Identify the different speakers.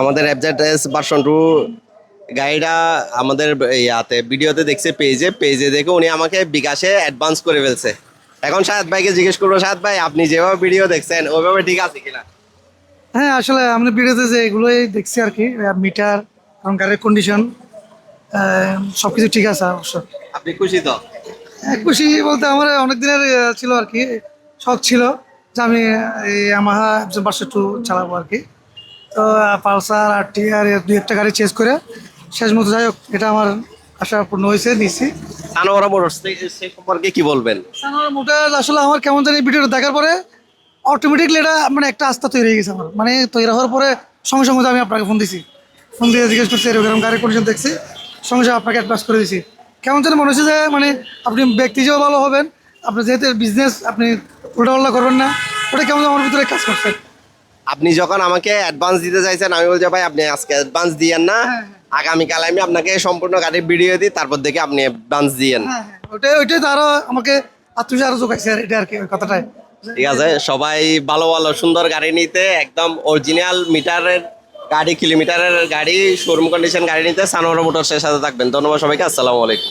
Speaker 1: আমাদের অ্যাবজেট version two গাড়িটা আমাদের ইয়াতে ভিডিওতে দেখছে পেজে পেজে দেখে উনি আমাকে বিকাশে অ্যাডভান্স করে ফেলছে। এখন সাহেদ ভাইকে জিজ্ঞেস করব সাহেদ ভাই আপনি যেভাবে ভিডিও দেখছেন ওইভাবে ঠিক আছে কিনা?
Speaker 2: হ্যাঁ আসলে আমি ভিডিওতে যে এগুলোই দেখছি আর কি মিটার এবং গাড়ির কন্ডিশন সব কিছু ঠিক আছে অবশ্য।
Speaker 1: আপনি খুশি তো?
Speaker 2: হ্যাঁ, খুশি বলতে আমার অনেক দিনের ছিল আর কি শখ ছিল যে আমি এই আমাহা একজন টু চালাবো আর কি তো পালসার আর টি আর দুই একটা গাড়ি চেঞ্জ করে শেষ মতো যাই হোক এটা আমার আশা পূর্ণ হয়েছে নিচ্ছি
Speaker 1: আনোয়ারা মোটরস সে সম্পর্কে কি বলবেন?
Speaker 2: সানোয়ার মোটর আসলে আমার কেমন জানি ভিডিওটা দেখার পরে অটোমেটিকলি এটা মানে একটা আস্থা তৈরি হয়ে গেছে আমার। মানে তৈরি হওয়ার পরে সঙ্গে সঙ্গে আমি আপনাকে ফোন দিছি। ফোন দিয়ে জিজ্ঞেস করছি এরকম গাড়ির কন্ডিশন দেখছি? সঙ্গে সঙ্গে আপনাকে অ্যাডভান্স করে দিছি। কেমন যেন মনে হচ্ছে যে মানে আপনি ব্যক্তি হিসেবেও ভালো হবেন আপনি যেহেতু বিজনেস আপনি উল্টাপাল্টা করবেন না ওটা কেমন আমার ভিতরে কাজ করছে।
Speaker 1: আপনি যখন আমাকে অ্যাডভান্স দিতে চাইছেন আমি বলছি ভাই আপনি আজকে অ্যাডভান্স দিয়েন না।
Speaker 2: হ্যাঁ,
Speaker 1: আগামীকাল আমি আপনাকে সম্পূর্ণ গাড়ির ভিডিও দিই তারপর দেখে আপনি অ্যাডভান্স দিয়েন।
Speaker 2: হ্যাঁ হ্যাঁ। ওইটাই ওইটাই তো আরও আমাকে আত্মীয় যোগাইছে আর এটা আর কি কথাটাই।
Speaker 1: ঠিক আছে সবাই ভালো ভালো সুন্দর গাড়ি নিতে একদম অরিজিনাল মিটারের গাড়ি কিলোমিটারের গাড়ি শোরুম কন্ডিশন গাড়ি নিতে সানোয়ার মোটরসের সাথে থাকবেন। ধন্যবাদ সবাইকে আসসালামু আলাইকুম।